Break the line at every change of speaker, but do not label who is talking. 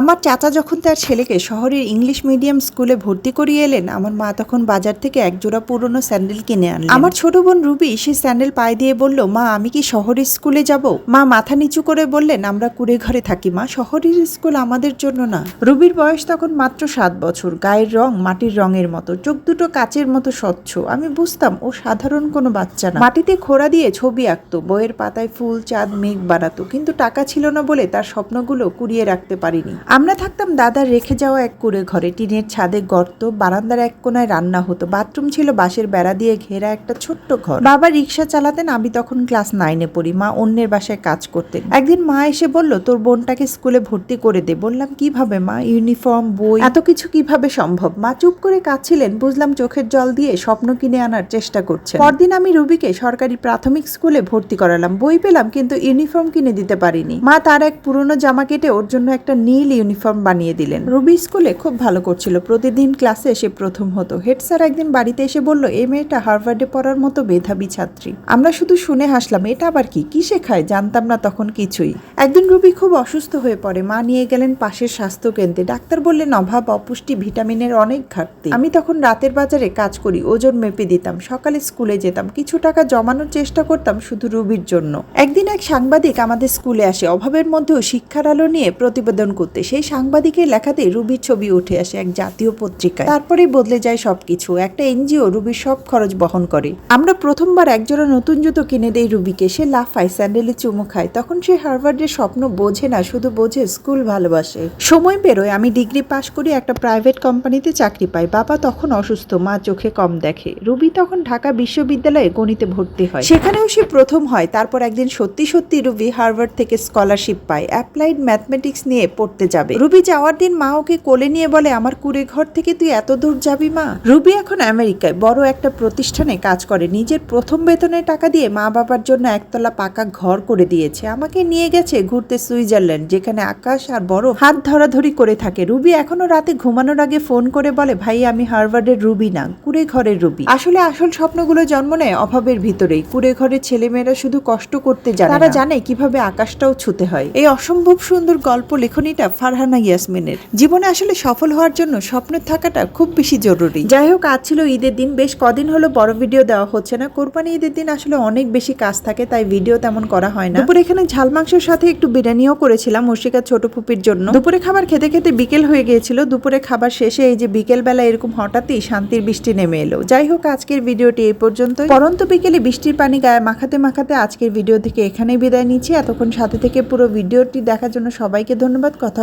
আমার চাচা যখন তার ছেলেকে শহরের ইংলিশ মিডিয়াম স্কুলে ভর্তি করিয়ে এলেন, আমার মা তখন বাজার থেকে এক জোড়া পুরনো স্যান্ডেল কিনে আনলেন। আমার ছোট বোন রুবি সেই স্যান্ডেল পায়ে দিয়ে বলল, মা, আমি কি শহরের স্কুলে যাব? মা মাথা নিচু করে বললেন, আমরা কুড়ে ঘরে থাকি, মা, শহরের স্কুল আমাদের জন্য না। রুবির বয়স তখন মাত্র সাত বছর, গায়ের রং মাটির রঙের মতো, চোখ দুটো কাচের মতো স্বচ্ছ। আমি বুঝতাম ও সাধারণ কোনো বাচ্চা না। মাটিতে খোড়া দিয়ে ছবি আঁকতো, বইয়ের পাতায় ফুল, চাঁদ, মেঘ বানাতো, কিন্তু টাকা ছিল না বলে তার স্বপ্নগুলো কুড়িয়ে রাখতে পারিনি। আমরা থাকতাম দাদার রেখে যাওয়া এক কুড়ে ঘরে। টিনের ছাদে গর্ত, বারান্দার এক কোনায় রান্না হতো। বাথরুম ছিল বাঁশের বেড়া দিয়ে ঘেরা একটা ছোট্ট ঘর। বাবা রিক্সা চালাতেন, আমি তখন ক্লাস নাইনে পড়ি। মা অন্যের বাসায় কাজ করতেন। একদিন মা এসে বলল, তোর বোনটাকে স্কুলে ভর্তি করে দে। বললাম, কীভাবে মা? ইউনিফর্ম, বই? এত কিছু কীভাবে সম্ভব? মা চুপ করে কাঁদছিলেন। বুঝলাম চোখের জল দিয়ে স্বপ্ন কিনে আনার চেষ্টা করছে পরদিন আমি রুবিকে সরকারি প্রাথমিক স্কুলে ভর্তি করালাম। বই পেলাম, কিন্তু ইউনিফর্ম কিনে দিতে পারিনি। মা তার এক পুরনো জামা কেটে ওর জন্য একটা নীল ইউনিফর্ম বানিয়ে দিলেন। রুবি স্কুলে খুব ভালো করছিল। প্রতিদিন ক্লাসে এসে প্রথম হতো। হেড স্যার একদিন বাড়িতে এসে বলল, এই মেয়েটা হার্ভার্ডে পড়ার মতো মেধাবী ছাত্রী। আমরা শুধু শুনে হাসলাম, এটা আবার কি? কি শেখায় জানতাম না তখন কিছুই। একদিন রুবি খুব অসুস্থ হয়ে পড়ে। মা নিয়ে গেলেন পাশের স্বাস্থ্য কেন্দ্রে ডাক্তার বললেন, অভাব, অপুষ্টি, ভিটামিনের অনেক ঘাটতি। আমি তখন রাতের বাজারে কাজ করি, ওজন মেপে দিতাম। সকালে স্কুলে যেতাম। কিছু টাকা জমানোর চেষ্টা করতাম শুধু রুবির জন্য। একদিন এক সাংবাদিক আমাদের স্কুলে আসে। অভাবের মধ্যেও শিক্ষার আলো নিয়ে প্রতিবেদন করতে সেই সাংবাদিকের লেখাতে রুবির ছবি উঠে আসে এক জাতীয় পত্রিকায়। তারপরে বদলে যায় সবকিছু। একটা এনজিও রুবির সব খরচ বহন করে। আমরা প্রথমবার একজোড়া নতুন জুতো কিনে দেই রুবিকে। সে লাফায়, স্যান্ডেলে চুমু খায়। তখন সে হার্ভার্ডের স্বপ্ন বোঝে না, শুধু বোঝে স্কুল ভালোবাসে। সময় পেরোয় আমি ডিগ্রি পাশ করি, একটা প্রাইভেট কোম্পানিতে চাকরি পাই। বাবা তখন অসুস্থ, মা চোখে কম দেখে। রুবি তখন ঢাকা বিশ্ববিদ্যালয়ে গণিতে ভর্তি হয়। সেখানেও সে প্রথম হয়। তারপর একদিন সত্যি সত্যি রুবি হার্ভার্ড থেকে স্কলারশিপ পায়। অ্যাপ্লাইড ম্যাথমেটিক্স নিয়ে পড়তে যাবে। রুবি যাওয়ার দিন মা ওকে কোলে নিয়ে বলে আমার কুড়ে ঘর থেকে তুই এত দূর যাবি মা? রুবি এখন আমেরিকায় বড় একটা প্রতিষ্ঠানে কাজ করে। নিজের প্রথম বেতনের টাকা দিয়ে মা বাবার জন্য একতলা পাকা ঘর করে দিয়েছে। আমাকে নিয়ে গেছে ঘুরতে সুইজারল্যান্ড যেখানে আকাশ আর বড় হাত ধরাধরি করে থাকে। রুবি এখনও রাতে ঘুমানোর আগে ফোন করে বলে ভাই আমি হার্ভার্ডের রুবি না কুড়ে ঘরের রুবি। আসলে আসল স্বপ্নগুলো জন্ম নেয় অভাবের ভিতরেই। কুড়ে ঘরের ছেলেমেয়েরা শুধু কষ্ট করতে জানে তারা জানে কীভাবে আকাশটাও ছুতে হয়। এই অসম্ভব সুন্দর গল্প লেখনীটা ফারহানা ইয়াসমিনের। জীবনে আসলে সফল হওয়ার জন্য স্বপ্ন থাকাটা খুব বেশি জরুরি। যাই হোক আজ ছিল ঈদের দিন বেশ কদিন হলো বড় ভিডিও দেওয়া হচ্ছে না। কোরবানি ঈদের দিন আসলে অনেক বেশি কাজ থাকে তাই ভিডিও তেমন করা হয় না। দুপুরে এখানে ঝাল মাংসের সাথে একটু বিরিয়ানিও করেছিলাম মুর্শিকার ছোট ফুপির জন্য। দুপুরে খাবার খেতে খেতে বিকেল হয়ে গিয়েছিল। দুপুরে খাবার শেষে এই যে বিকেল বেলা এরকম হঠাৎই শান্তির বৃষ্টি নেমে এলো। যাই হোক আজকের ভিডিওটি এই পর্যন্ত পরন্ত বিকেলে বৃষ্টির পানি গায়ে মাখাতে মাখাতে আজকের ভিডিও থেকে এখানেই বিদায় নিচ্ছি। এতক্ষণ সাথে থেকে পুরো ভিডিওটি দেখার জন্য সবাইকে ধন্যবাদ। কথা